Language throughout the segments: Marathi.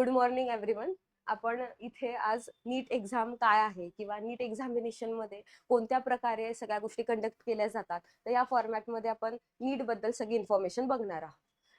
गुड मॉर्निंग एव्हरीवन आपण इथे आज नीट एक्झाम काय आहे किंवा नीट एक्झामिनेशनमध्ये कोणत्या प्रकारे सगळ्या गोष्टी कंडक्ट केल्या जातात तर या फॉर्मॅटमध्ये आपण नीटबद्दल सगळी इन्फॉर्मेशन बघणार आहोत.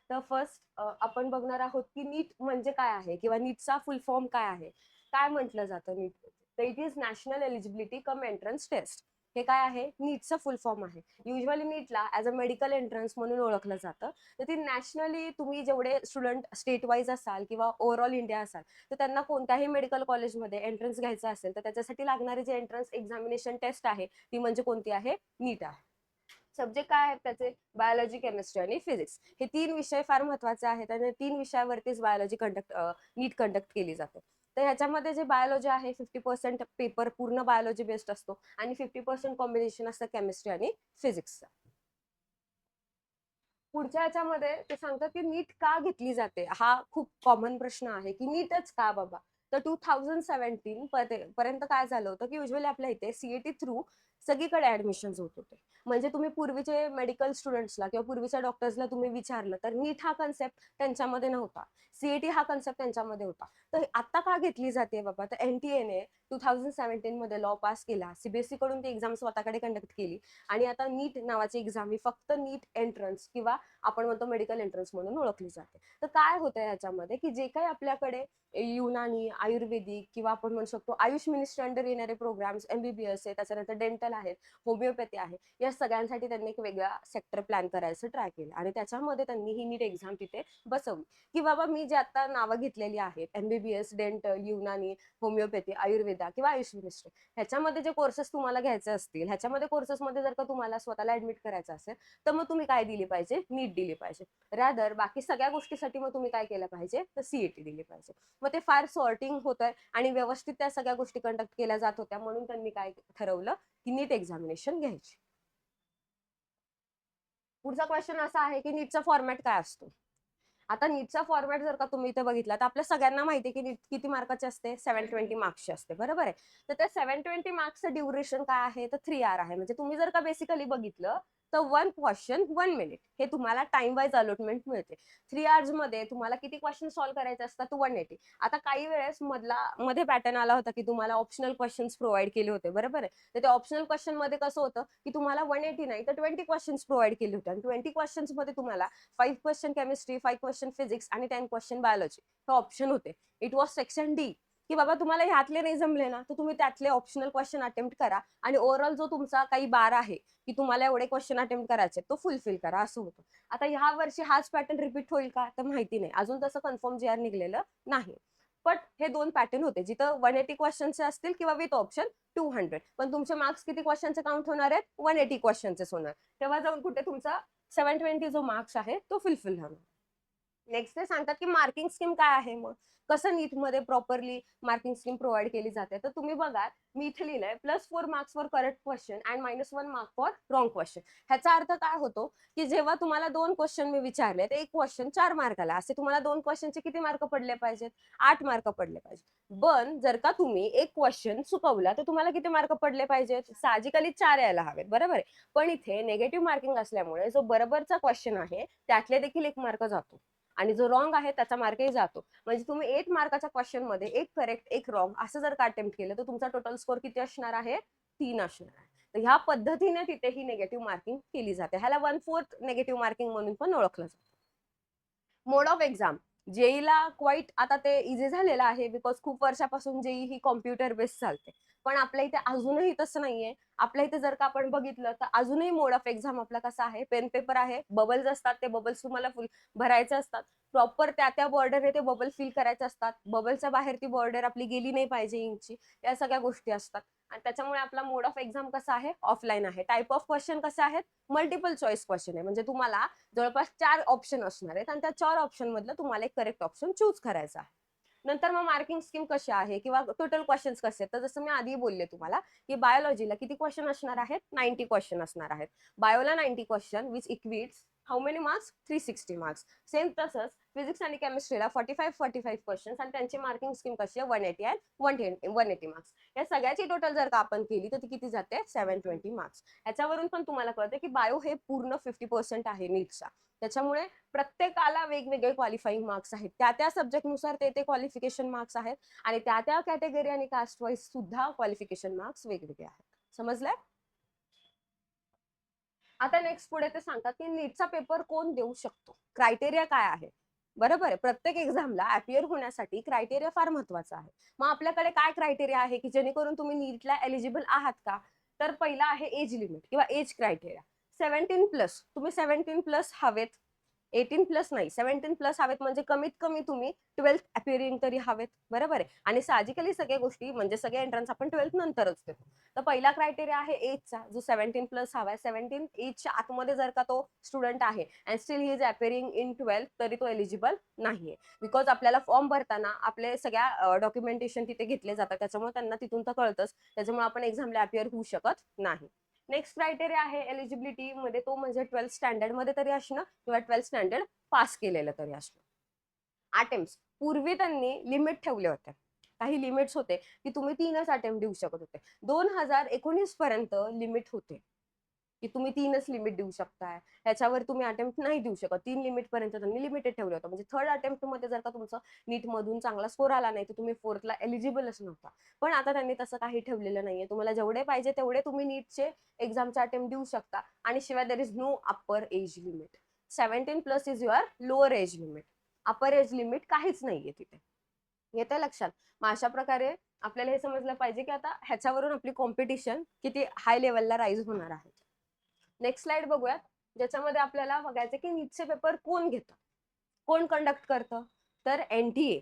तर फर्स्ट आपण बघणार आहोत की नीट म्हणजे काय आहे किंवा नीटचा फुल फॉर्म काय आहे. काय म्हटलं जातं नीट तर it is national eligibility cum entrance test हे काय आहे? नीटचं फुल फॉर्म आहे. युजली नीटला ॲज अ मेडिकल एंट्रन्स म्हणून ओळखलं जातं. तर ती नॅशनली तुम्ही जेवढे स्टुडंट स्टेट वाईज असाल किंवा ओव्हरऑल इंडिया असाल तर त्यांना कोणत्याही मेडिकल कॉलेजमध्ये एंट्रन्स घ्यायचा असेल तर त्याच्यासाठी लागणारी जी एंट्रन्स एक्झामिनेशन टेस्ट आहे ती म्हणजे कोणती आहे? नीट आहे. सब्जेक्ट काय आहेत त्याचे? बायोलॉजी केमिस्ट्री आणि फिजिक्स हे तीन विषय फार महत्त्वाचे आहेत आणि तीन विषयावरतीच बायोलॉजी कंडक्ट नीट कंडक्ट केली जाते. तर ह्याच्यामध्ये जे बायोलॉजी आहे फिफ्टी पर्सेंट पेपर पूर्ण बायोलॉजी बेस्ड असतो आणि फिफ्टी पर्सेंट कॉम्बिनेशन असतं केमिस्ट्री आणि फिजिक्सचं पुढच्या ह्याच्यामध्ये ते सांगतात की नीट का घेतली जाते? हा खूप कॉमन प्रश्न आहे की नीटच का बाबा? तर टू थाउजंड सेव्हन्टीन पर्यंत काय झालं होतं की युजली आपल्या इथे सीएटी थ्रू सगळीकडे ऍडमिशन होत होते. म्हणजे तुम्ही पूर्वीचे मेडिकल स्टुडंट्सला किंवा पूर्वीच्या डॉक्टर्सला तुम्ही विचारलं तर नीट हा कन्सेप्ट त्यांच्यामध्ये नव्हता. सीएटी हा कन्सेप्ट त्यांच्यामध्ये होता. तर आता का घेतली जाते बाबा? तर एन टी एने टू थाउजंड सेव्हन्टीन मध्ये लॉ पास केला. सीबीएसई कडून ती एक्झाम स्वतःकडे कंडक्ट केली. आणि आता नीट नावाची एक्झाम ही फक्त नीट एंट्रन्स किंवा आपण म्हणतो मेडिकल एंट्रन्स म्हणून ओळखली जाते. तर काय होतं याच्यामध्ये की जे काही आपल्याकडे युनानी आयुर्वेदिक किंवा आपण म्हणू शकतो आयुष मिनिस्टर अंडर येणारे प्रोग्राम्स एमबीबीएस आहे त्याच्यानंतर डेंटल आहेत होमिओपॅथी आहे या सगळ्यांसाठी त्यांनी एक वेगळा सेक्टर प्लॅन करायचं ट्राय केलं. आणि त्याच्यामध्ये त्यांनी ही नीट एक्झाम तिथे बसवली. की बाबा मी जे आता नावं घेतलेली आहेत MBBS dental Unani homoeopathy Ayurveda किंवा आयुष मिनिस्ट्री ह्याच्यामध्ये जे कोर्सेस तुम्हाला घ्यायचे असतील ह्याच्यामध्ये कोर्सेसमध्ये जर का तुम्हाला स्वतःला ऍडमिट करायचं असेल तर मग तुम्ही काय दिली पाहिजे? नीट दिली पाहिजे. रॅदर बाकी सगळ्या गोष्टीसाठी मग तुम्ही काय केलं पाहिजे? तर सीएटी दिली पाहिजे. मग ते फार सॉर्टिंग होत आहे आणि व्यवस्थित त्या सगळ्या गोष्टी कंडक्ट केल्या जात होत्या म्हणून त्यांनी काय ठरवलं? की नीट एक्झामिनेशन घ्यायची. पुढचा क्वेश्चन असा आहे की नीटचा फॉर्मॅट काय असतो? आता नीटचा फॉर्मॅट जर का तुम्ही इथे बघितला तर आपल्या सगळ्यांना माहिती आहे की नीट किती मार्काचे असते? सेव्हन ट्वेंटी मार्क्सचे असते बरोबर आहे? तर त्या सेव्हन ट्वेंटी मार्क्सचं ड्युरेशन काय आहे? तर थ्री आर आहे. म्हणजे तुम्ही जर का बेसिकली बघितलं तर वन क्वेश्चन वन मिनिट हे तुम्हाला टाइम वाईज अलॉटमेंट मिळते. थ्री आवर्समध्ये तुम्हाला किती क्वेश्चन सॉल्व्ह करायचे असतात? वन एटी आता काही वेळेस मधला मध्ये पॅटर्न आला होता की तुम्हाला ऑप्शनल क्वेश्चन्स प्रोव्हाइड केले होते. बरोबर आहे? तर त्या ऑप्शनल क्वेश्चनमध्ये कसं होतं की तुम्हाला वन एटी नाही तर ट्वेंटी क्वेश्चन्स प्रोव्हाइड केले होते. आणि ट्वेंटी क्वेश्चन्समध्ये तुम्हाला five question chemistry five question physics आणि टेन क्वेश्चन बायोलॉजी हे ऑप्शन होते. इट वॉज सेक्शन डी की बाबा तुम्हाला ह्यातले नाही जमले ना तर तुम्ही त्यातले ऑप्शनल क्वेश्चन अटेम्प्ट करा. आणि ओव्हरऑल जो तुमचा काही बार आहे की तुम्हाला एवढे क्वेश्चन अटेम्प्ट करायचे तो फुलफिल करा असं होतं. आता ह्या वर्षी हाच पॅटर्न रिपीट होईल का? तर माहिती नाही. अजून तसं कन्फर्म जे आर निघलेलं नाही. बट हे दोन पॅटर्न होते जिथं वन एटी क्वेश्चनचे असतील किंवा विथ ऑप्शन टू हंड्रेड पण तुमचे मार्क्स किती क्वेश्चनचे काउंट होणार आहेत? वन एटी क्वेश्चनचे होणार. तेव्हा जाऊन कुठे तुमचा सेव्हन ट्वेंटी जो मार्क्स आहे तो फुलफिल होणार. नेक्स्ट ते सांगतात की मार्किंग स्कीम काय आहे मग? कसं नीटमध्ये प्रॉपरली मार्किंग स्कीम प्रोव्हाइड केली जाते? तर तुम्ही बघा मी इथे लिहिलंय plus four marks for correct question and minus one mark for wrong question ह्याचा अर्थ काय होतो की जेव्हा तुम्हाला दोन क्वेश्चन मी विचारले तर एक क्वेश्चन चार मार्काला असे तुम्हाला दोन क्वेश्चनचे किती मार्क पडले पाहिजेत? आठ मार्क पडले पाहिजे पण जर का तुम्ही एक क्वेश्चन चुकवला तर तुम्हाला किती मार्क पडले पाहिजेत? साहजिकली चार यायला हवेत बरोबर आहे? पण इथे नेगेटिव्ह मार्किंग असल्यामुळे जो बरोबरचा क्वेश्चन आहे त्यातले देखील एक मार्क जातो. आणि जो रॉंग आहे त्याचा मार्कही जातो. म्हणजे तुम्ही एट मार्काच्या क्वेश्चनमध्ये एक करेक्ट एक रॉंग असं जर का अटेम्प्ट केलं तर तुमचा टोटल स्कोर किती असणार आहे? तीन असणार आहे. तर ह्या पद्धतीने तिथे ही नेगेटिव्ह मार्किंग केली जाते. ह्याला वन फोर्थ नेगेटिव्ह मार्किंग म्हणून पण ओळखलं जातं. मोड ऑफ एक्झाम जेईला क्वाईट आता ते इझी झालेलं आहे बिकॉज खूप वर्षापासून जेई ही कॉम्प्युटर बेस्ड चालते. पण आपल्या इथे अजूनही तसं नाहीये. आपल्या इथे जर का आपण बघितलं तर अजूनही मोड ऑफ एक्झाम आपला कसा आहे? पेन पेपर आहे बबल्स असतात ते बबल्स तुम्हाला फुल भरायचे असतात. प्रॉपर त्या त्या बॉर्डर ते बबल फिल करायचे असतात. बबलच्या बाहेर ती बॉर्डर आपली गेली नाही पाहिजे इंकची या सगळ्या गोष्टी असतात. आणि त्याच्यामुळे आपला मोड ऑफ एक्झाम कसा आहे? ऑफलाईन आहे. टाईप ऑफ क्वेश्चन कसे आहेत? मल्टिपल चॉईस क्वेश्चन आहे. म्हणजे तुम्हाला जवळपास चार ऑप्शन असणार आहेत आणि त्या चार ऑप्शन मधलं तुम्हाला एक करेक्ट ऑप्शन चूज करायचा आहे. नंतर मग मार्किंग स्कीम कशी आहे किंवा टोटल क्वेश्चन्स कसे आहेत? तर जसं मी आधी बोलले तुम्हाला की बायोलॉजीला किती क्वेश्चन असणार आहेत? नाईन्टी क्वेश्चन असणार आहेत. बायोला ninety question which equates how many marks three sixty marks same तसंच फिजिक्स आणि केमिस्ट्रीला forty five forty five questions आणि त्यांची मार्किंग स्कीम कशी आहे? One eighty and one one eighty marks या सगळ्याची टोटल जर का आपण केली तर ती किती जाते? सेव्हन ट्वेंटी मार्क्स याच्यावरून पण तुम्हाला कळतं की बायो हे पूर्ण फिफ्टी पर्सेंट आहे नीटचा त्याच्यामुळे प्रत्येकाला वेगवेगळे क्वालिफाईंग मार्क्स आहेत. त्या त्या सब्जेक्टनुसार ते ते क्वालिफिकेशन मार्क्स आहेत. आणि त्या त्या कॅटेगरी आणि कास्ट वाईज सुद्धा क्वालिफिकेशन मार्क्स वेगवेगळे आहेत. समजलंय? आता नेक्स्ट पुढे ते सांगतात की नीटचा पेपर कोण देऊ शकतो? क्रायटेरिया काय आहे? बरोबर आहे. प्रत्येक एक्झामला अपियर होण्यासाठी क्रायटेरिया फार महत्त्वाचा आहे. मग आपल्याकडे काय क्रायटेरिया आहे की जेणेकरून तुम्ही नीटला एलिजिबल आहात का? तर पहिला आहे एज लिमिट किंवा एज क्रायटेरिया सेव्हन्टीन प्लस तुम्ही सेव्हन्टीन प्लस हवेत. एटीन प्लस नाही सेव्हन्टीन प्लस हवेत म्हणजे कमीत कमी तुम्ही ट्वेल्थ अपिअरिंग तरी हवेत बरोबर आहे? आणि साहजिकली सगळ्या गोष्टी म्हणजे सगळे एंट्रन्स आपण ट्वेल्थ नंतरच देतो. तर पहिला क्रायटेरिया आहे एजचा जो सेव्हन्टीन प्लस हवा आहे. सेव्हन्टीन एजच्या आतमध्ये जर का तो स्टुडंट आहे and still he is appearing in twelfth तरी तो एलिजिबल नाहीये. बिकॉज आपल्याला फॉर्म भरताना आपले सगळ्या डॉक्युमेंटेशन तिथे घेतले जातात. त्याच्यामुळे त्यांना तिथून तर कळतंच. त्याच्यामुळे आपण एक्झामला अपिअर होऊ शकत नाही. नेक्स्ट क्रायटेरिया आहे एलिजिबिलिटी मध्ये तो म्हणजे ट्वेल्थ स्टँडर्डमध्ये तरी असणं किंवा ट्वेल्थ स्टँडर्ड पास केलेलं तरी असणं. अटेम्प्ट पूर्वी त्यांनी लिमिट ठेवले होते. काही लिमिट्स होते की तुम्ही तीनच अटेम्प्ट देऊ शकत होते. दोन हजार एकोणीस पर्यंत लिमिट होते. की तुम्ही तीनच लिमिट देऊ शकताय. ह्याच्यावर तुम्ही अटेम्प्ट नाही देऊ शकत. तीन लिमिट पर्यंत त्यांनी लिमिटेड ठेवलं होतं. म्हणजे थर्ड अटेम्प्टमध्ये जर का तुमचं नीट मधून चांगला स्कोर आला नाही तर तुम्ही फोर्थला एलिजिबलच नव्हता. पण आता त्यांनी तसं काही ठेवलेलं नाहीये. तुम्हाला जेवढे पाहिजे तेवढे तुम्ही नीटचे एक्झामचे अटेम्प्ट देऊ शकता. आणि शिवाय there is no upper age limit seventeen plus is your lower age limit upper age limit काहीच नाहीये तिथे. येते लक्षात? मग अशा प्रकारे आपल्याला हे समजलं पाहिजे की आता ह्याच्यावरून आपली कॉम्पिटिशन किती हाय लेवलला राईज होणार आहे. नेक्स्ट स्लाइड बघूयात. ज्याच्यामध्ये आपल्याला बघायचं की नीटचे पेपर कोण घेतं? कोण कंडक्ट करतं? तर एनटीए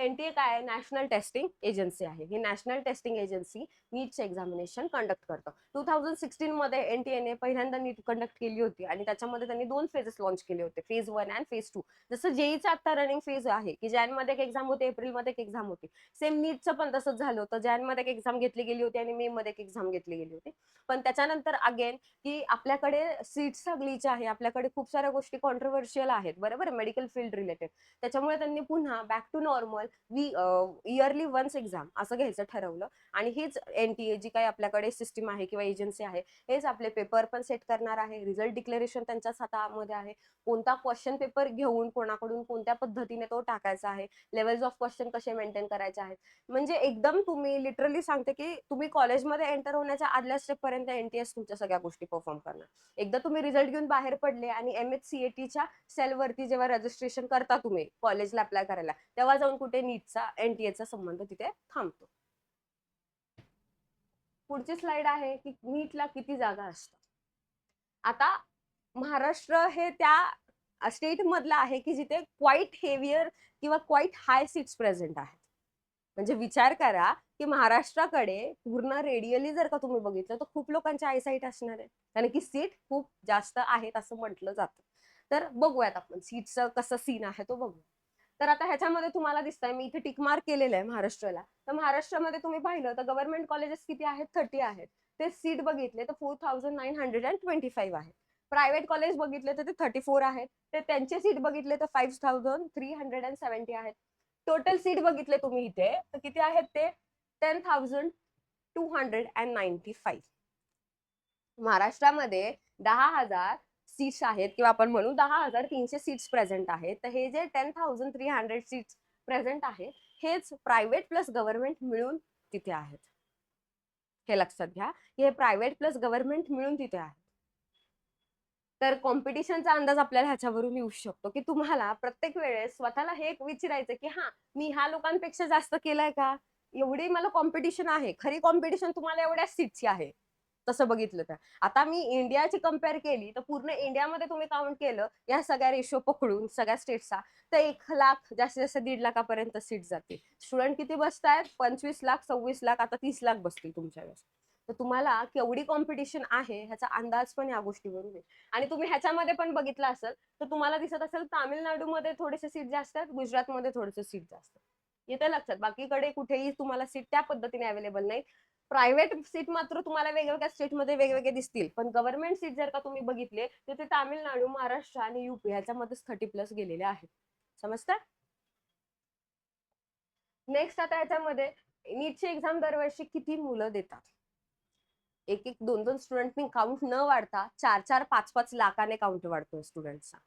एनटीए काय आहे नॅशनल टेस्टिंग एजन्सी आहे. ही नॅशनल टेस्टिंग एजन्सी नीटचे एक्झामिनेशन कंडक्ट करतं. टू थाउजंड सिक्स्टीनमध्ये एन टी एनटीएने पहिल्यांदा नीट कंडक्ट केली होती आणि त्याच्यामध्ये त्यांनी दोन फेजेस लॉन्च केले होते phase one and phase two जसं जेईचं आता रनिंग फेज आहे की जॅनमध्ये एक एक्झाम होती एप्रिलमध्ये एक एक्झाम होती. सेम नीटचं पण तसंच झालं होतं. जॅनमध्ये एक एक्झाम घेतली गेली होती आणि मे मध्ये एक एक्झाम घेतली गेली होती. पण त्याच्यानंतर अगेन की आपल्याकडे सीट्स ग्लीच आहे आपल्याकडे खूप साऱ्या गोष्टी कॉन्ट्रोवर्शियल आहेत. बरोबर? मेडिकल फील्ड रिलेटेड त्याच्यामुळे त्यांनी पुन्हा back to normal we yearly once exam असं घ्यायचं ठरवलं. आणि हीच एनटीए जी काही आपल्याकडे सिस्टीम आहे किंवा एजन्सी आहे हेच आपले पेपर पण सेट करणार आहे. रिझल्ट डिक्लेरेशन त्यांच्याच हातामध्ये आहे. कोणता क्वेश्चन पेपर घेऊन कोणाकडून कोणत्या पद्धतीने तो टाकायचा आहे? लेवल्स ऑफ क्वेश्चन कसे मेंटेन करायचे आहेत? म्हणजे एकदम तुम्ही लिटरली सांगते की तुम्ही कॉलेजमध्ये एंटर होण्याच्या आदल्या स्टेप पर्यंत एनटीएस तुमच्या सगळ्या गोष्टी परफॉर्म करणार. एकदा तुम्ही रिझल्ट घेऊन बाहेर पडले आणि एम एच सीएटीच्या सेलवरती जेव्हा रजिस्ट्रेशन करता तुम्ही कॉलेजला अप्लाय करायला तेव्हा जाऊन कुठे नीटचा एनटीएचा संबंध तिथे थांबतो. पुढची स्लाइड आहे की नीटला किती जागा असतात. आता महाराष्ट्र हे त्या स्टेट मधला आहे की जिथे क्वाईट हेवियर किंवा क्वाईट हाय सीट्स प्रेझेंट आहेत. म्हणजे विचार करा की महाराष्ट्राकडे पूर्ण रेडियली जर का तुम्ही बघितलं तर खूप लोकांचे आयसाईट असणार आहे. कारण की सीट खूप जास्त आहेत असं म्हटलं जातं. तर बघूयात आपण. सीटचं कसं सीन आहे तो बघूया. तर आता ह्याच्यामध्ये तुम्हाला दिसतंय मी इथे टिकमार्क केलेलं आहे महाराष्ट्राला. तर महाराष्ट्रामध्ये तुम्ही पाहिलं तर गव्हर्नमेंट कॉलेजेस किती आहेत? थर्टी आहेत. ते सीट बघितले तर four thousand nine hundred and twenty five आहे प्रायव्हेट कॉलेज बघितले तर ते थर्टी फोर आहेत. ते त्यांचे सीट बघितले तर five thousand three hundred and seventy आहेत. टोटल सीट बघितले तुम्ही इथे तर किती आहेत ते? Ten thousand two hundred and ninety five. महाराष्ट्रामध्ये दहा हजार सीट्स आहेत किंवा आपण म्हणू दहा हजार तीनशे सीट्स प्रेझेंट आहेत. तर हे जे ten thousand three hundred seats present आहे हेच प्रायव्हेट प्लस गव्हर्नमेंट मिळून तिथे आहेत. हे लक्षात घ्या. हे प्रायव्हेट प्लस गव्हर्नमेंट मिळून तिथे आहेत. तर कॉम्पिटिशनचा अंदाज आपल्याला ह्याच्यावरून येऊ शकतो की तुम्हाला प्रत्येक वेळेस स्वतःला हे एक विचारायचं की हा मी ह्या लोकांपेक्षा जास्त केलंय का? एवढी मला कॉम्पिटिशन आहे. खरी कॉम्पिटिशन तुम्हाला एवढ्या सीटची आहे. तसं बघितलं तर. आता मी इंडियाची कंपेअर केली तर पूर्ण इंडियामध्ये तुम्ही काउंट केलं या सगळ्या रेशो पकडून सगळ्या स्टेटचा तर एक लाख जास्तीत जास्त दीड लाखापर्यंत सीट जाते स्टुडंट किती बसतायत? पंचवीस लाख सव्वीस लाख आता तीस लाख बसतील तुमच्या वेळेस. तर तुम्हाला केवढी कॉम्पिटिशन आहे ह्याचा अंदाज पण या गोष्टीवरून येईल आणि तुम्ही ह्याच्यामध्ये पण बघितलं असेल तर तुम्हाला दिसत असेल तामिळनाडूमध्ये थोडेसे सीट जास्त आहेत गुजरातमध्ये थोडेसे सीट जास्त येते लक्षात. बाकीकडे कुठेही तुम्हाला सीट त्या पद्धतीने अवेलेबल नाही प्रायव्हेट सीट मात्र तुम्हाला वेगवेगळ्या स्टेटमध्ये वेगवेगळे दिसतील. पण गव्हर्नमेंट सीट जर का तुम्ही बघितले तर ते तामिळनाडू महाराष्ट्र आणि युपी ह्याच्यामध्येच थर्टी प्लस गेलेले आहेत. समजतं? नेक्स्ट आता याच्यामध्ये नीटची एक्झाम दरवर्षी किती मुलं देतात? एक एक दोन दोन स्टुडंटनी काउंट न वाढता चार चार पाच पाच लाखाने काउंट वाढतोय स्टुडंटचा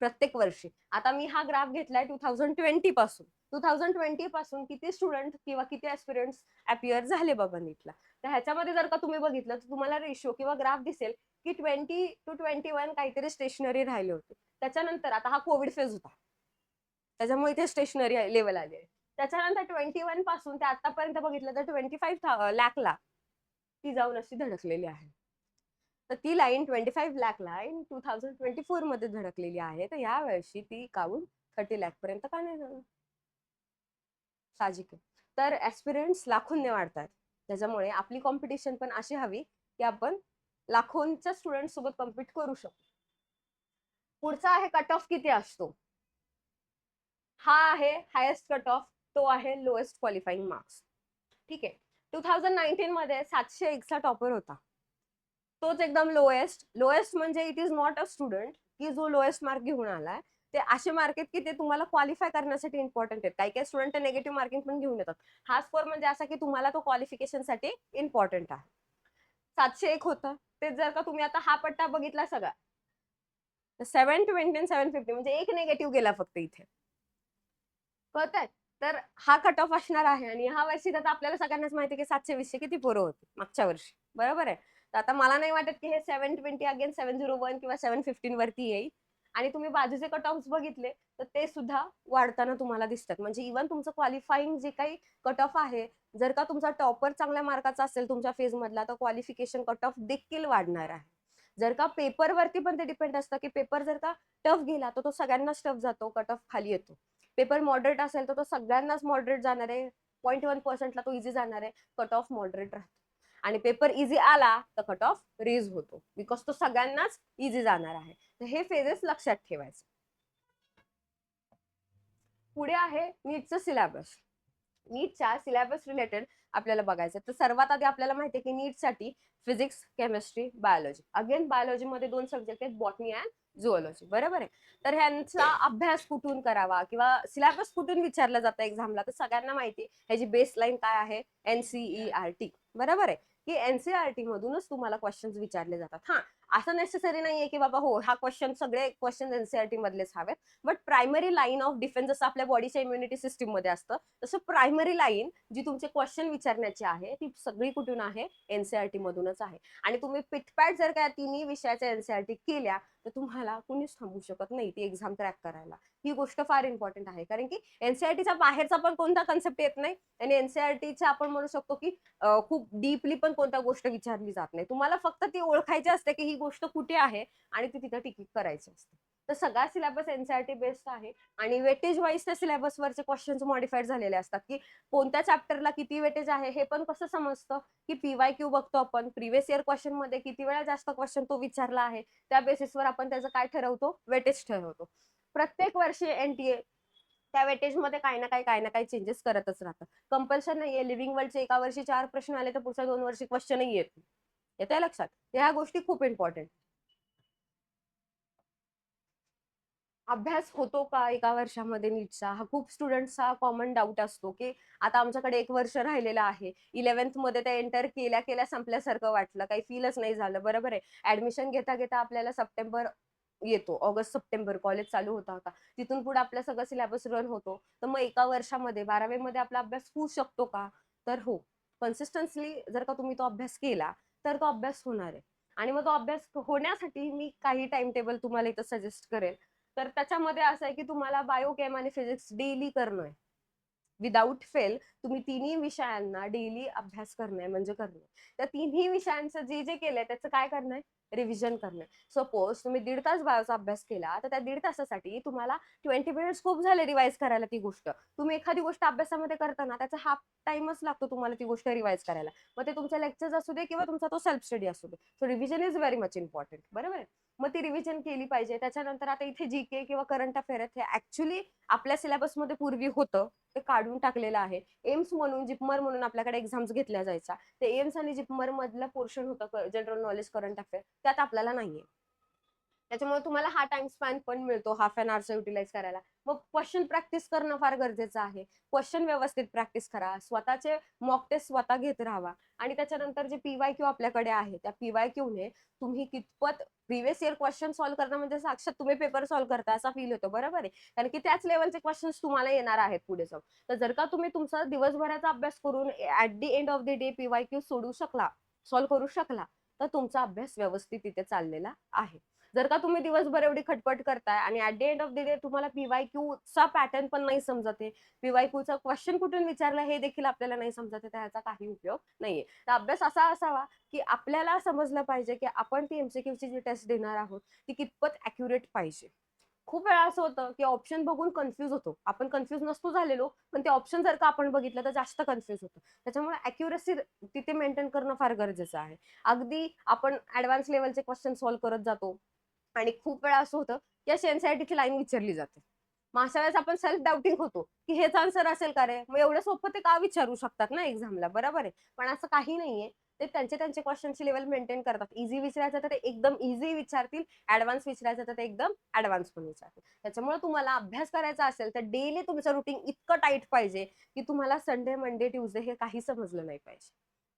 प्रत्येक वर्षी. आता मी हा ग्राफ घेतलाय टू थाउजंड ट्वेंटी पासून. टू थाउजंड ट्वेंटी पासून किती स्टुडंट किंवा किती ऍस्पिरंट्स अपियर झाले बघा नीटला. तर ह्याच्यामध्ये जर का तुम्ही बघितलं तर तुम्हाला रेशो किंवा ग्राफ दिसेल की ट्वेंटी टू ट्वेंटी वन काहीतरी स्टेशनरी राहिले होते. त्याच्यानंतर आता हा कोविड फेज होता. त्याच्यामुळे इथे स्टेशनरी लेवल आले त्याच्यानंतर ट्वेंटी वनपासून ते आतापर्यंत बघितलं तर ट्वेंटी फाईव्ह लॅकला ती जाऊन अशी धडकलेली आहे. तर ती line twenty five lakh line two thousand twenty फोरमध्ये धडकलेली आहे. तर या वर्षी ती काऊन थर्टी लॅक पर्यंत का नाही जाणार? साहजिक आहे तर ऍस्पिरंट्स लाखोंने वाढतात. त्याच्यामुळे आपली कॉम्पिटिशन पण अशी हवी की आपण लाखोंच्या स्टुडंट सोबत कम्पीट करू शकतो पुढचा आहे कट ऑफ किती असतो? हा आहे हायेस्ट कट ऑफ तो आहे लोएस्ट क्वालिफाईंग मार्क्स ठीक आहे. टू थाउजंड नाईन्टीन मध्ये सातशे एकचा टॉपर होता. तोच एकदम लोएस्ट लोएस्ट म्हणजे it is not a student की जो लोएस्ट मार्क घेऊन आलाय. ते असे मार्क आहेत की ते तुम्हाला क्वालिफाय करण्यासाठी इम्पॉर्टंट आहेत. काही काही स्टुडंट निगेटिव्ह मार्किंग पण घेऊन येतात. हा स्कोर म्हणजे असा की तुम्हाला तो क्वालिफिकेशनसाठी इम्पॉर्टंट आहे. सातशे एक होतं. ते जर का तुम्ही आता हा पट्टा बघितला सगळा. सेव्हन ट्वेंटी सेव्हन फिफ्टी म्हणजे एक निगेटिव्ह गेला फक्त इथे. कळत आहे तर हा कट ऑफ असणार आहे आणि ह्या वर्षी तर आपल्याला सगळ्यांनाच माहिती की सातशे वीसशे किती पोरं होते मागच्या वर्षी. बरोबर आहे? तर आता मला नाही वाटत की हे seven twenty again seven zero one किंवा सेव्हन फिफ्टीन वरती येईल. आणि तुम्ही बाजूचे कट ऑफ बघितले तर ते सुद्धा वाढताना तुम्हाला दिसतात. म्हणजे इव्हन तुमचं क्वालिफाईंग जे काही कट ऑफ आहे जर का तुमचा टॉपर चांगल्या मार्काचा असेल तुमच्या फेज मधला तर क्वालिफिकेशन कट ऑफ देखील वाढणार आहे. जर का पेपर वरती पण ते डिपेंड असतं की पेपर जर का टफ गेला तर तो सगळ्यांनाच टफ जातो कट ऑफ खाली येतो. पेपर मॉडरेट असेल तर तो सगळ्यांनाच मॉडरेट जाणार आहे. पॉईंट वन पर्सेंटला तो इझी जाणार आहे. कट ऑफ मॉडरेट राहतो. आणि पेपर इझी आला तर कट ऑफ रेज होतो. बिकॉज तो सगळ्यांनाच इझी जाणार आहे. तर हे फेजेस लक्षात ठेवायचे. पुढे आहे नीटचं सिलेबस नीटच्या सिलेबस रिलेटेड आपल्याला बघायचं तर सर्वात आधी आपल्याला माहिती आहे की नीटसाठी फिजिक्स केमिस्ट्री बायोलॉजी अगेन बायोलॉजीमध्ये दोन सब्जेक्ट आहेत बॉटनी अँड झुओलॉजी बरोबर आहे? तर ह्यांचा अभ्यास कुठून करावा? किंवा सिलेबस कुठून विचारला जातं एक्झामला तर सगळ्यांना माहिती आहे. ह्याची बेसलाईन काय आहे? एनसीईआरटी बरोबर आहे? की एनसीआरटी मधूनच तुम्हाला क्वेश्चन्स विचारले जातात. हा असं नेसेसरी नाहीये की बाबा हो हा क्वेश्चन सगळे क्वेश्चन एनसीआरटी मधलेच हवेत. But primary line of defence जसं आपल्या बॉडीच्या इम्युनिटी सिस्टीममध्ये असतं तसं प्रायमरी लाईन जी तुमचे क्वेश्चन विचारण्याची आहे ती सगळी कुठून आहे? एनसीआरटी मधूनच आहे. आणि तुम्ही पिटपॅट जर का तिन्ही विषयाच्या एनसीआरटी केल्या तर तुम्हाला कुणीच थांबू शकत नाही ती एक्झाम क्रॅक करायला. ही गोष्ट फार इम्पॉर्टंट आहे. कारण की एनसीआरटीचा बाहेरचा पण कोणता कन्सेप्ट येत नाही. आणि एनसीआरटीचा आपण म्हणू शकतो की खूप डीपली पण कोणत्या गोष्ट विचारली जात नाही. तुम्हाला फक्त ती ओळखायची असते की ही गोष्ट कुठे आहे आणि ती तिथं टिकीट करायची असते. तर सगळा सिलेबस एनसीआरटी बेस्ड आहे आणि वेटेज वाईज त्या सिलेबस वरचे क्वेश्चन्स मॉडिफाईड झालेले असतात की कोणत्या चॅप्टरला किती वेटेज आहे हे पण कसं समजतं? की पीवाय क्यू बघतो आपण. प्रिव्हियस इयर क्वेश्चनमध्ये किती वेळा जास्त क्वेश्चन तो विचारला आहे? त्या बेसिसवर आपण त्याचं काय ठरवतो? वेटेज ठरवतो. प्रत्येक वर्षी एनटीए त्या वेटेजमध्ये काही ना काही काही ना काही चेंजेस करतच राहतं कंपल्शन नाहीये. लिव्हिंग वर्ल्डचे एका वर्षी चार प्रश्न आले तर पुढच्या दोन वर्षी क्वेश्चनही येत येते लक्षात? ह्या गोष्टी खूप इम्पॉर्टंट अभ्यास होतो का एका वर्षामध्ये नीटचा? हा खूप स्टुडंट्सचा कॉमन डाऊट असतो की आता आमच्याकडे एक वर्ष राहिलेलं आहे. इलेव्हन्थमध्ये ते एंटर केल्या केल्या संपल्यासारखं वाटलं. काही फीलच नाही झालं. बरोबर आहे? ऍडमिशन घेता घेता आपल्याला सप्टेंबर येतो. ऑगस्ट सप्टेंबर कॉलेज चालू होता होता तिथून पुढे आपला सगळं सिलेबस रन होतो. तर मग एका वर्षामध्ये बारावीमध्ये आपला अभ्यास होऊ शकतो का? तर हो. कन्सिस्टन्सली जर का तुम्ही तो अभ्यास केला तर तो अभ्यास होणार आहे. आणि मग तो अभ्यास होण्यासाठी मी काही टाइम टेबल तुम्हाला इथं सजेस्ट करेल. तर त्याच्यामध्ये असं आहे की तुम्हाला बायोकेम आणि फिजिक्स डेली करणं आहे. विदाऊट फेल तुम्ही तिन्ही विषयांना डेली अभ्यास करणं म्हणजे करणं त्या तिन्ही विषयांचं जे जे केलंय त्याचं काय करणं रिव्हिजन करणं. सपोज तुम्ही दीड तास बायोचा अभ्यास केला तर त्या दीड तासासाठी तुम्हाला ट्वेंटी मिनिट्स खूप झाले रिवाईज करायला ती गोष्ट. तुम्ही एखादी गोष्ट अभ्यासामध्ये करताना त्याचा हाफ टाइमच लागतो तुम्हाला ती गोष्ट रिवाईज करायला. मग ते तुमच्या लेक्चर्स असू दे किंवा तुमचा तो सेल्फ स्टडी असू दे. So revision is very much important बरोबर आहे? मग ती रिव्हिजन केली पाहिजे. त्याच्यानंतर आता इथे जी के किंवा करंट अफेअर आहेत हे ऍक्च्युली आपल्या सिलेबसमध्ये पूर्वी होतं. ते काढून टाकलेलं आहे. एम्स म्हणून जिपमर म्हणून आपल्याकडे एक्झाम्स घेतल्या जायच्या. ते एम्स आणि जिपमर मधलं पोर्शन होतं जनरल नॉलेज करंट अफेअर त्यात आपल्याला नाहीये. त्याच्यामुळे तुम्हाला हा टाइम स्पॅन पण मिळतो हाफ अन आवरचा युटिलाइज करायला. मग क्वेश्चन प्रॅक्टिस करणं फार गरजेचं आहे. क्वेश्चन व्यवस्थित प्रॅक्टिस करा. स्वतःचे मॉक टेस्ट स्वतः घेत राहावा. आणि त्याच्यानंतर जे पीवाय क्यू आपल्याकडे आहे त्या पीवाय क्यूने तुम्ही कितपत प्रिव्हियस इयर क्वेश्चन सॉल्व्ह करणं म्हणजे साक्षात तुम्ही पेपर सॉल्व्ह करता असा फील होतो बरोबर आहे? कारण की त्याच लेवलचे क्वेश्चन्स तुम्हाला येणार आहेत पुढे जाऊन. तर जर का तुम्ही तुमचा दिवसभराचा अभ्यास करून at the end of the day PY Q सोडू शकला सॉल्व्ह करू शकला तर तुमचा अभ्यास व्यवस्थित तिथे चाललेला आहे. जर का तुम्ही दिवसभर एवढी खटपट करताय आणि at the end of the day तुम्हाला पीवाय क्यू चा पॅटर्न पण नाही समजत आहे. पीवाय क्यू चा क्वेश्चन कुठून विचारला हे देखील आपल्याला नाही समजत तर त्याचा काही उपयोग नाहीये. तर अभ्यास असा असावा की आपल्याला समजलं पाहिजे की आपण ती एमसीक्यू ची जी टेस्ट देणार आहोत ती कितपत अॅक्युरेट पाहिजे. खूप वेळा असं होतं की ऑप्शन बघून कन्फ्युज होतो. आपण कन्फ्युज नसतो झालेलो पण ते ऑप्शन जर का आपण बघितलं तर जास्त कन्फ्युज होतो. त्याच्यामुळे अॅक्युरेसी तिथे मेंटेन करणं फार गरजेचं आहे. अगदी आपण ऍडव्हान्स लेवलचे क्वेश्चन सॉल्व्ह करत जातो. आणि खूप वेळा असं होतं की अशी एनसीआयटीची लाईन विचारली जाते. मग अशा वेळेस आपण सेल्फ डाऊटिंग होतो की हेच आन्सर असेल का रे? मग एवढं सोपं ते का विचारू शकतात ना एक्झामला बरोबर आहे. पण असं काही नाहीये. ते त्यांचे त्यांचे क्वेश्चनची लेवल मेंटेन करतात. इझी विचारायचं तर ते एकदम इझी विचारतील. ऍडव्हान्स विचारायचं तर ते एकदम ऍडव्हान्स पण विचारतील. त्याच्यामुळे तुम्हाला अभ्यास करायचा असेल तर डेली तुमचं रुटीन इतकं टाईट पाहिजे की तुम्हाला संडे मंडे ट्युजडे हे काही समजलं नाही पाहिजे.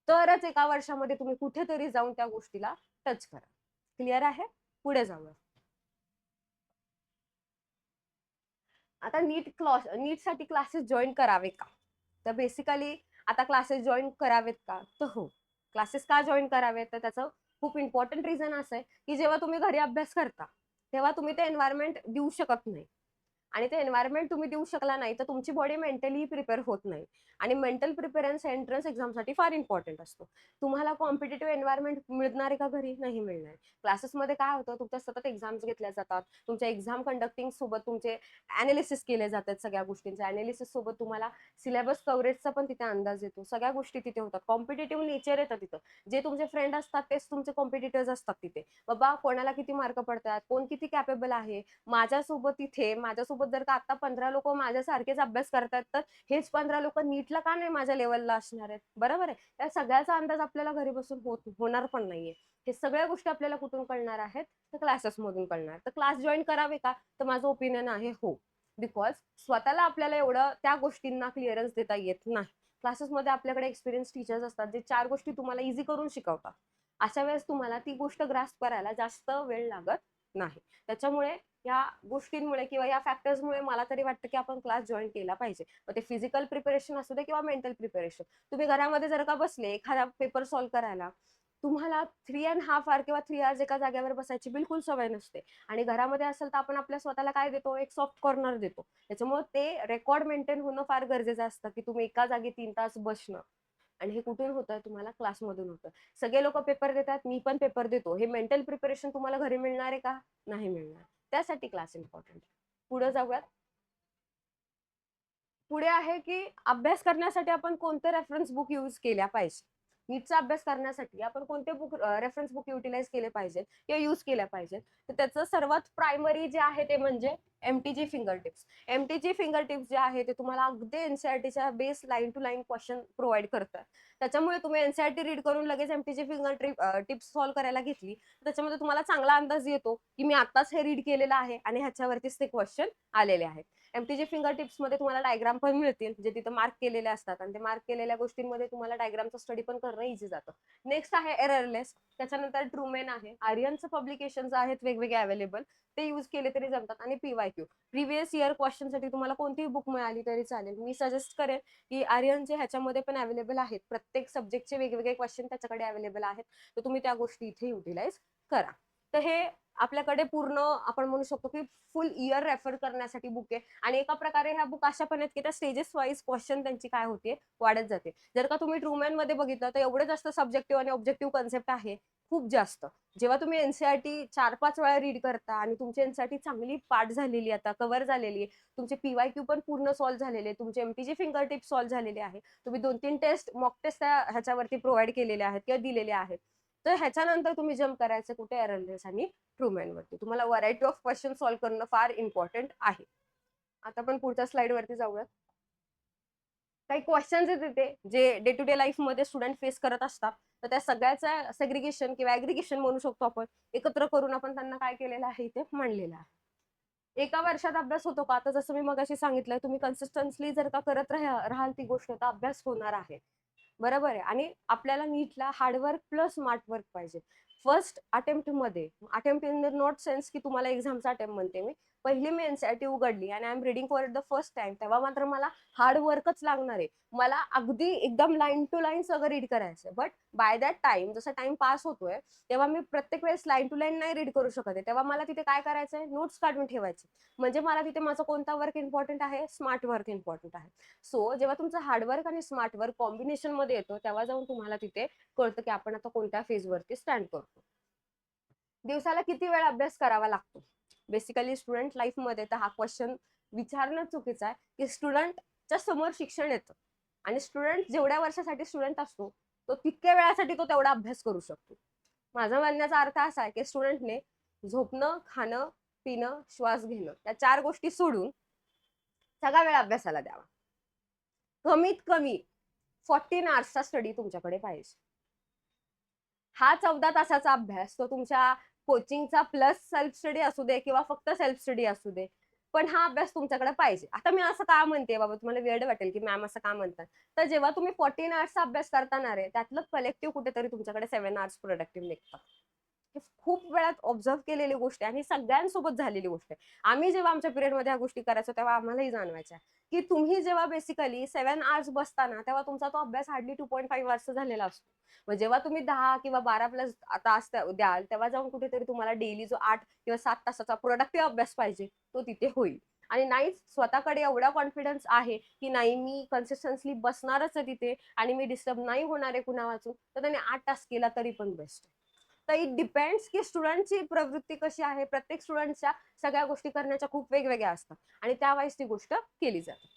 तरच एका वर्षामध्ये तुम्ही कुठेतरी जाऊन त्या गोष्टीला टच करा. क्लिअर आहे? पुढे जाऊया. आता नीट क्लॉस नीटसाठी क्लासेस जॉईन करावे का? तर बेसिकली आता क्लासेस जॉईन करावेत का? तर हो. क्लासेस का जॉईन करावेत? तर त्याचं खूप इम्पॉर्टंट रिझन असं आहे की जेव्हा तुम्ही घरी अभ्यास करता तेव्हा तुम्ही ते एन्व्हायरमेंट देऊ शकत नाही. आणि ते एन्व्हायरमेंट तुम्ही देऊ शकला नाही तर तुमची बॉडी मेंटली प्रिपेअर होत नाही. आणि मेंटल प्रिपेरन्स एंट्रन्स एक्झामसाठी फार इम्पॉर्टंट असतो. तुम्हाला कॉम्पिटेटिव्ह एन्व्हायरमेंट मिळणार आहे का घरी? नाही मिळणार. क्लासेसमध्ये काय होतं? तुमच्या सतत एक्झाम्स घेतल्या जातात. तुमच्या एक्झाम कंडक्टिंग सोबत तुमचे अनालिसिस केले जातात सगळ्या गोष्टींचे. अनालिसिस सोबत तुम्हाला सिलेबस कव्हरेजचा पण तिथे अंदाज येतो. सगळ्या गोष्टी तिथे होतात. कॉम्पिटेटिव्ह नेचर येतं तिथं. जे तुमचे फ्रेंड असतात तेच तुमचे कॉम्पिटिटर्स असतात तिथे. बाबा कोणाला किती मार्क पडतात? कोण किती कॅपेबल आहे? माझ्यासोबत तिथे माझ्यासोबत जर का आता पंधरा लोक माझ्यासारखेच अभ्यास करतात तर हेच पंधरा लोक नीटला का नाही माझ्या लेवलला असणार आहेत? बरोबर आहे? त्या सगळ्याचा अंदाज आपल्याला घरी बसून होत होणार पण नाहीये. हे सगळ्या गोष्टी आपल्याला कुठून कळणार आहेत? तर क्लासेस मधून कळणार. तर क्लास जॉईन करावे का? तर माझं ओपिनियन आहे हो. बिकॉज स्वतःला आपल्याला एवढं त्या गोष्टींना क्लिअरन्स देता येत नाही. क्लासेसमध्ये आपल्याकडे एक्सपिरियन्स टीचर्स असतात जे चार गोष्टी तुम्हाला इझी करून शिकवतात. अशा वेळेस तुम्हाला ती गोष्ट ग्रास्प करायला जास्त वेळ लागत नाही. त्याच्यामुळे या गोष्टींमुळे किंवा या फॅक्टर्समुळे मला तरी वाटतं की आपण क्लास जॉईन केला पाहिजे. मग ते फिजिकल प्रिपरेशन असू दे किंवा मेंटल प्रिपरेशन तुम्ही घरामध्ये जर का बसले एखादा पेपर सॉल्व्ह करायला तुम्हाला थ्री अँड हाफ आवर किंवा थ्री आवर्स एका जागेवर बसायची बिलकुल सवय नसते. आणि घरामध्ये असेल तर आपण आपल्या स्वतःला काय देतो? एक सॉफ्ट कॉर्नर देतो. त्याच्यामुळे ते रेकॉर्ड मेंटेन होणं फार गरजेचं असतं की तुम्ही एका जागी तीन तास बसणं. आणि हे कुठून होतं तुम्हाला क्लासमधून होतं. सगळे लोक पेपर देतात मी पण पेपर देतो. हे मेंटल प्रिपरेशन तुम्हाला घरी मिळणार आहे का? नाही मिळणार. त्यासाठी क्लास इम्पॉर्टंट पुढे जाऊयात. पुढे आहे की अभ्यास करण्यासाठी आपण कोणते रेफरन्स बुक यूज केल्या पाहिजे? नीटचा अभ्यास करण्यासाठी आपण कोणते बुक रेफरन्स बुक युटिलाइज केले पाहिजेत? किंवा यूज केल्या पाहिजेत? तर त्याचं सर्वात प्रायमरी जे आहे ते म्हणजे MTG finger tips MTG finger tips जे आहे ते तुम्हाला अगदी एनसीआरटीच्या base line to line question provide करतात. त्याच्यामुळे तुम्ही एनसीआरटी रीड करून लगेच MTG finger trip tips solve करायला घेतली. त्याच्यामध्ये तुम्हाला चांगला अंदाज येतो की मी आताच हे रीड केलेलं आहे आणि ह्याच्यावरतीच ते क्वेश्चन आलेले आहेत. एमटीजी फिंगर टिप्समध्ये तुम्हाला डायग्राम पण मिळतील जे तिथे मार्क केलेले असतात. आणि ते मार्क केलेल्या गोष्टींमध्ये तुम्हाला डायग्रामचा स्टडी पण करणं इझी जातं. नेक्स्ट आहे एररलेस त्याच्यानंतर ट्रूमेन आहे. आर्यनचं पब्लिकेशन आहेत वेगवेगळे अवेलेबल ते यूज केले तरी जमतात. आणि पीवाय क्यू प्रिव्हियस इयर क्वेश्चनसाठी तुम्हाला कोणतीही बुक मिळाली तरी चालेल. मी सजेस्ट करेन की आर्यनचे ह्याच्यामध्ये पण अवेलेबल आहेत प्रत्येक सब्जेक्टचे वेगवेगळे क्वेश्चन त्याच्याकडे अवेलेबल आहेत. तर तुम्ही त्या गोष्टी इथे युटिलाइज करा. तर हे आपल्याकडे पूर्ण आपण म्हणू शकतो की फुल इयर रेफर करण्यासाठी बुक आहे. आणि एका प्रकारे ह्या बुक अशा पण आहेत की त्या स्टेजेस वाईज क्वेश्चन त्यांची काय होते वाढत जाते. जर का तुम्ही ट्रूमॅनमध्ये बघितलं तर एवढं जास्त सब्जेक्टिव्ह आणि ऑब्जेक्टिव्ह कन्सेप्ट आहे खूप जास्त. जेव्हा तुम्ही एनसीआरटी चार पाच वेळा रीड करता आणि तुमची एनसीआरटी चांगली पाठ झालेली आता कव्हर झालेली आहे तुमचे पीवाय क्यू पण पूर्ण सॉल्व्ह झालेले तुमचे एमपीजी फिंगर टिप सॉल्व्ह झालेले आहे तुम्ही दोन तीन टेस्ट मॉक टेस्ट त्या ह्याच्यावरती प्रोव्हाइड केलेले आहेत किंवा दिलेले आहेत. तर ह्याच्यानंतर तुम्ही जम्प करायचं कुठे एररलेस आणि ट्रूमॅन वरती. तुम्हाला व्हरायटी ऑफ क्वेश्चन सॉल्व्ह करणं फार इम्पॉर्टंट आहे. आता आपण पुढच्या स्लाइड वरती जाऊयात. काही क्वेश्चन्स आहेत तिथे जे डे टू डे लाईफमध्ये स्टुडंट फेस करत असतात. तर त्या सगळ्याचं सेग्रिगेशन किंवा ऍग्रिगेशन म्हणू शकतो आपण. एकत्र करून आपण त्यांना काय केलेलं आहे ते मांडलेलं आहे. एका वर्षात अभ्यास होतो का? आता जसं मी मगाशी सांगितलंय तुम्ही कन्सिस्टन्सली जर का करत राहा- राहाल ती गोष्ट तर अभ्यास होणार आहे. बरोबर आहे. आणि आपल्याला नीटला hard work plus smart work पाहिजे. First अटेम्प्टमध्ये attempt in the not sense की तुम्हाला एक्झामचा अटेम्प्ट म्हणते मी. पहिली मी एनसीआरटी उघडली आणि I am reading for it the first time तेव्हा मात्र मला हार्ड वर्कच लागणार आहे. मला अगदी एकदम लाईन टू लाईन सगळं रीड करायचं बट बाय दॅट टाइम जसा टाइम पास होतोय तेव्हा मी प्रत्येक वेळेस लाईन टू लाईन नाही रीड करू शकत आहे. तेव्हा मला तिथे काय करायचंय? नोट्स काढून ठेवायचे. म्हणजे मला तिथे माझा कोणता वर्क इम्पॉर्टंट आहे? स्मार्ट वर्क इम्पॉर्टंट आहे. सो जेव्हा तुमचं हार्डवर्क आणि स्मार्ट वर्क कॉम्बिनेशनमध्ये येतो तेव्हा जाऊन तुम्हाला तिथे कळतं की आपण आता कोणत्या फेजवरती स्टँड करतो दिवसाला किती वेळ अभ्यास करावा लागतो? बेसिकली स्टुडंट लाईफमध्ये तर हा क्वेश्चन विचारणं चुकीचं आहे की स्टुडंटच्या समोर शिक्षण येतं. आणि स्टुडंट जेवढ्या वर्षासाठी स्टुडंट असतो तो तितक्या वेळासाठी तो तेवढा अभ्यास करू शकतो. माझा म्हणण्याचा अर्थ असा आहे की स्टुडंटने झोपणं खाणं पिणं श्वास घेणं या चार गोष्टी सोडून सगळा वेळ अभ्यासाला द्यावा. कमीत कमी फोर्टीन आवर्सचा स्टडी तुमच्याकडे पाहिजे. हा चौदा तासाचा अभ्यास तो तुमच्या कोचिंगचा प्लस सेल्फ स्टडी असू दे किंवा फक्त सेल्फ स्टडी असू दे पण हा अभ्यास तुमच्याकडे पाहिजे. आता मी असं का म्हणते बाबा तुम्हाला वेळ वाटेल की मॅम असं का म्हणतात? तर जेव्हा तुम्ही फोर्टीन आवर्सचा अभ्यास करताना रे त्यातलं कलेक्टिव्ह कुठेतरी तुमच्याकडे सेव्हन आवर्स प्रोडक्टिव्ह निघतात हे खूप वेळात ऑब्झर्व केलेली गोष्ट आहे आणि सगळ्यांसोबत झालेली गोष्ट आहे. आम्ही जेव्हा आमच्या पिरियडमध्ये ह्या गोष्टी करायचो तेव्हा आम्हालाही जाणवायच्या की तुम्ही जेव्हा बेसिकली सेव्हन आवर्स बसताना तेव्हा तुमचा तो अभ्यास hardly two point five hours झालेला असतो. मग जेव्हा तुम्ही दहा किंवा बारा प्लस तास द्याल तेव्हा जाऊन कुठेतरी तुम्हाला डेली जो आठ किंवा सात तासाचा प्रोडक्टिव्ह अभ्यास पाहिजे तो तिथे होईल. आणि नाही स्वतःकडे एवढा कॉन्फिडन्स आहे की नाही मी कन्सिस्टन्सली बसणारच आहे तिथे आणि मी डिस्टर्ब नाही होणार आहे कुणा वाचून तर त्याने आठ तास केला तरी पण बेस्ट तर इट डिपेंड्स की स्टुडंटची प्रवृत्ती कशी आहे. प्रत्येक स्टुडंटच्या सगळ्या गोष्टी करण्याच्या खूप वेगवेगळ्या असतात. आणि त्यावेळेस ती गोष्ट केली जाते.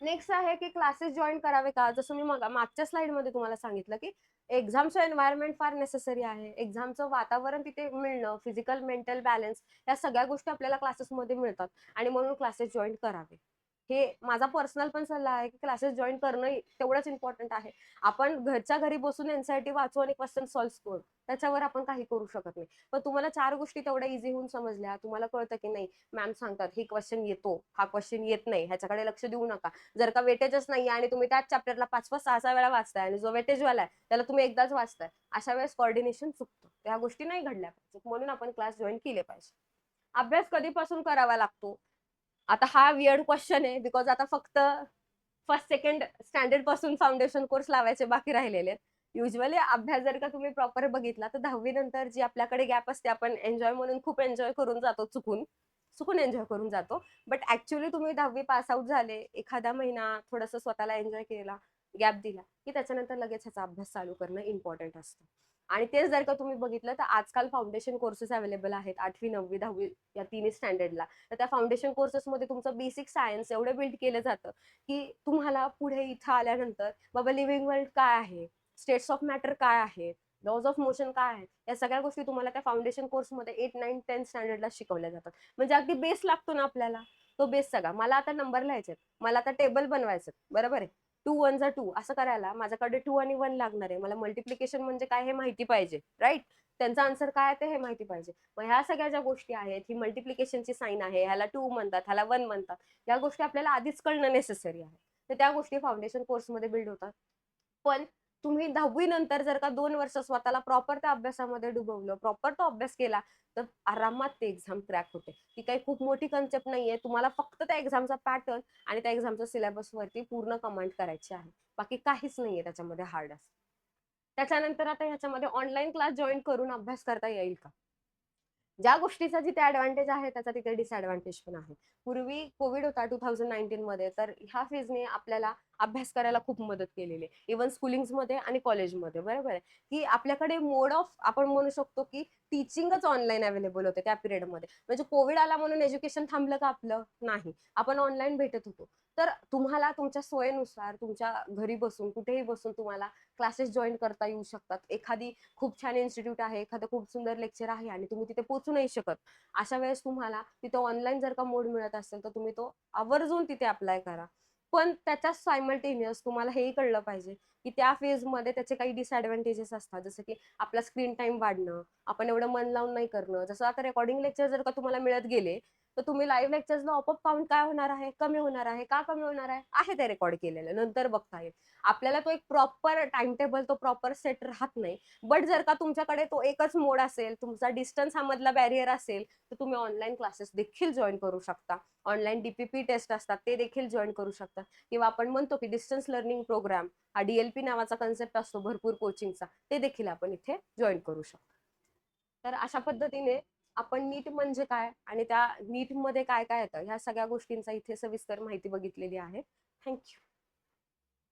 नेक्स्ट आहे की क्लासेस जॉईन करावे का? जसं मी मग मागच्या स्लाइडमध्ये तुम्हाला सांगितलं की एक्झामचं एन्व्हायरमेंट फार नेसेसरी आहे. एक्झामचं वातावरण तिथे मिळणं फिजिकल मेंटल बॅलन्स या सगळ्या गोष्टी आपल्याला क्लासेसमध्ये मिळतात. आणि म्हणून क्लासेस जॉईन करावे. हे माझा पर्सनल पण सल्ला आहे की क्लासेस जॉईन करणं तेवढंच इम्पॉर्टंट आहे. आपण घरच्या घरी बसून एनसीआरटी वाचू आणि क्वेश्चन सॉल्व्ह करू त्याच्यावर आपण काही करू शकत नाही. पण तुम्हाला चार गोष्टी तेवढ्या इझी होऊन समजल्या तुम्हाला कळतं की नाही मॅम सांगतात हे क्वेश्चन येतो हा क्वेश्चन येत नाही ह्याच्याकडे लक्ष देऊ नका. जर का वेटेजच नाही आणि तुम्ही त्याच चॅप्टरला पाच पाच सहा सहा वेळा वाचताय आणि जो वेटेज वाला आहे त्याला तुम्ही एकदाच वाचताय अशा वेळेस कॉर्डिनेशन चुकतं. त्या गोष्टी नाही घडल्या पाहिजे म्हणून आपण क्लास जॉईन केले पाहिजे. अभ्यास कधीपासून करावा लागतो? आता हा वियर्ड क्वेश्चन आहे बिकॉज आता फक्त फर्स्ट सेकंड स्टँडर्डपासून फाउंडेशन कोर्स लावायचे बाकी राहिलेले आहेत. युजली अभ्यास जर का तुम्ही प्रॉपर बघितला तर दहावी नंतर जी आपल्याकडे गॅप असते आपण एन्जॉय म्हणून खूप एन्जॉय करून जातो चुकून. चुकून एन्जॉय करून जातो. बट ऍक्च्युली तुम्ही दहावी पास आउट झाले एखादा महिना थोडस स्वतःला एन्जॉय केला गॅप दिला की त्याच्यानंतर लगेच ह्याचा अभ्यास चालू करणं इम्पॉर्टंट असतं. आणि तेच जर का तुम्ही बघितलं तर आजकाल फाउंडेशन कोर्सेस अवेलेबल आहेत आठवी नववी दहावी या तिन्ही स्टँडर्डला तर त्या फाउंडेशन कोर्सेसमध्ये तुमचं बेसिक सायन्स एवढं बिल्ड केलं जातं की तुम्हाला पुढे इथं आल्यानंतर बाबा लिव्हिंग वर्ल्ड काय आहे? स्टेट्स ऑफ मॅटर काय आहेत लॉज ऑफ मोशन काय आहे या सगळ्या गोष्टी तुम्हाला त्या फाउंडेशन कोर्समध्ये एट नाईन टेन स्टँडर्डला शिकवल्या जातात. म्हणजे अगदी बेस लागतो ना आपल्याला? तो बेस सगळा. मला आता नंबर लिहायचे मला आता टेबल बनवायचं बरोबर आहे? टू वन जा टू असं करायला माझ्याकडे टू आणि वन लागणार आहे. मला मल्टिप्लिकेशन म्हणजे काय हे माहिती पाहिजे राईट त्यांचा आन्सर काय आहे ते हे माहिती पाहिजे. मग ह्या सगळ्या ज्या गोष्टी आहेत ही मल्टिप्लिकेशनची साईन आहे ह्याला टू म्हणतात ह्याला वन म्हणतात या गोष्टी आपल्याला आधीच कळणं नेसेसरी आहे. तर त्या गोष्टी फाउंडेशन कोर्समध्ये बिल्ड होतात. पण तुम्ही दहावी नंतर जर का दोन वर्ष स्वतःला प्रॉपर त्या अभ्यासामध्ये डुबवलं प्रॉपर तो अभ्यास केला तर आरामात ते एक्झाम क्रॅक होते. ती काही खूप मोठी कन्सेप्ट नाहीये. तुम्हाला फक्त त्या एक्झामचा पॅटर्न आणि त्या एक्झामच्या सिलेबस वरती पूर्ण कमांड करायची आहे. बाकी काहीच नाहीये त्याच्यामध्ये हार्ड असं त्याच्यानंतर आता ह्याच्यामध्ये ऑनलाईन क्लास जॉईन करून अभ्यास करता येईल का? ज्या गोष्टीचा जिथे ऍडव्हान्टेज आहे त्याचा तिथे डिसएडव्हान्टेज पण आहे. पूर्वी कोविड होता टू थाउजंड नाईन्टीन मध्ये तर ह्या फेजने आपल्याला अभ्यास करायला खूप मदत केलेली आहे. इव्हन स्कूलिंगमध्ये आणि कॉलेजमध्ये बरोबर आहे? की आपल्याकडे मोड ऑफ आपण म्हणू शकतो की टीचिंगच ऑनलाईन अवेलेबल होते त्या पिरियडमध्ये म्हणजे कोविड आला म्हणून एज्युकेशन थांबलं का आपलं? नाही. आपण ऑनलाईन भेटत होतो. तर तुम्हाला तुमच्या सोयीनुसार तुमच्या घरी बसून कुठेही बसून तुम्हाला क्लासेस जॉईन करता येऊ शकतात. एखादी खूप छान इन्स्टिट्यूट आहे एखादं खूप सुंदर लेक्चर आहे आणि तुम्ही तिथे पोहोचू नाही शकत. अशा वेळेस तुम्हाला तिथे ऑनलाईन जर का मोड मिळत असेल तर तुम्ही तो आवर्जून तिथे अप्लाय करा. पण त्याच्या सायमल्टेनियस तुम्हाला हेही कळलं पाहिजे की त्या फेजमध्ये त्याचे काही डिसएडव्हान्टेजेस असतात. जसं की आपला स्क्रीन टाइम वाढणं आपण एवढं मन लावून नाही करणं. जसं आता रेकॉर्डिंग लेक्चर जर का तुम्हाला मिळत गेले तर तुम्ही लाईव्ह लेक्चर्सला ऑपअप काउंट काय होणार आहे? कमी होणार आहे? का कमी होणार आहे? आहे ते रेकॉर्ड केलेलं. नंतर बघता येईल. आपल्याला तो एक प्रॉपर टाइम टेबल तो प्रॉपर सेट राहत नाही. बट जर का तुमच्याकडे तो एकच मोड असेल तुमचा डिस्टन्स हा मधला बॅरियर असेल तर तुम्ही ऑनलाईन क्लासेस देखील जॉईन करू शकता. ऑनलाईन डीपीपी टेस्ट असतात ते देखील जॉईन करू शकता. किंवा आपण म्हणतो की डिस्टन्स लर्निंग प्रोग्राम हा डीएलपी नावाचा कन्सेप्ट असतो भरपूर कोचिंगचा ते देखील आपण इथे जॉईन करू शकतो. तर अशा पद्धतीने आपण नीट म्हणजे काय आणि त्या नीटमध्ये काय काय येतं ह्या सगळ्या गोष्टींचा इथे सविस्तर माहिती बघितलेली आहे. थँक्यू.